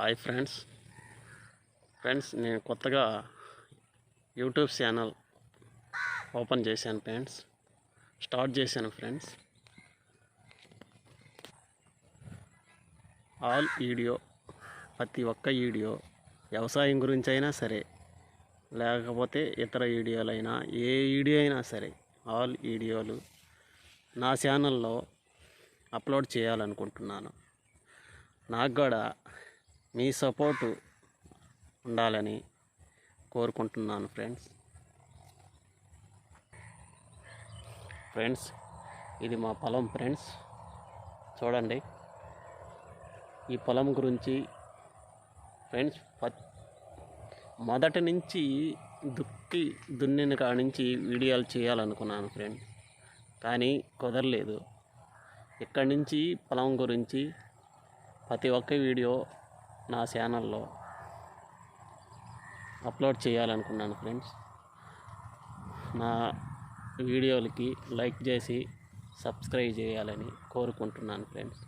Hi friends. Friends నేను కొత్తగా YouTube channel open చేశాను ఫ్రెండ్స్. స్టార్ట్ చేశాను ఫ్రెండ్స్. ఆల్ వీడియో ప్రతి ఒక్క వీడియో వ్యవసాయం గురించి అయినా సరే లేకపోతే ఇతర వీడియోలైనా ఏ వీడియో అయినా సరే ఆల్ వీడియోలు నా ఛానల్లో అప్లోడ్ చేయాలనుకుంటున్నాను. నాకు కూడా మీ సపోర్టు ఉండాలని కోరుకుంటున్నాను ఫ్రెండ్స్ ఫ్రెండ్స్ ఇది మా పొలం ఫ్రెండ్స్ చూడండి. ఈ పొలం గురించి ఫ్రెండ్స్ మొదటి నుంచి దుక్కి దున్నిన కాడి నుంచి వీడియోలు చేయాలనుకున్నాను ఫ్రెండ్ కానీ కుదరలేదు. ఇక్కడి నుంచి పొలం గురించి ప్రతి ఒక్క వీడియో నా ఛానల్లో అప్లోడ్ చేయాలనుకున్నాను ఫ్రెండ్స్. నా వీడియోలకి లైక్ చేసి సబ్స్క్రైబ్ చేయాలని కోరుకుంటున్నాను ఫ్రెండ్స్.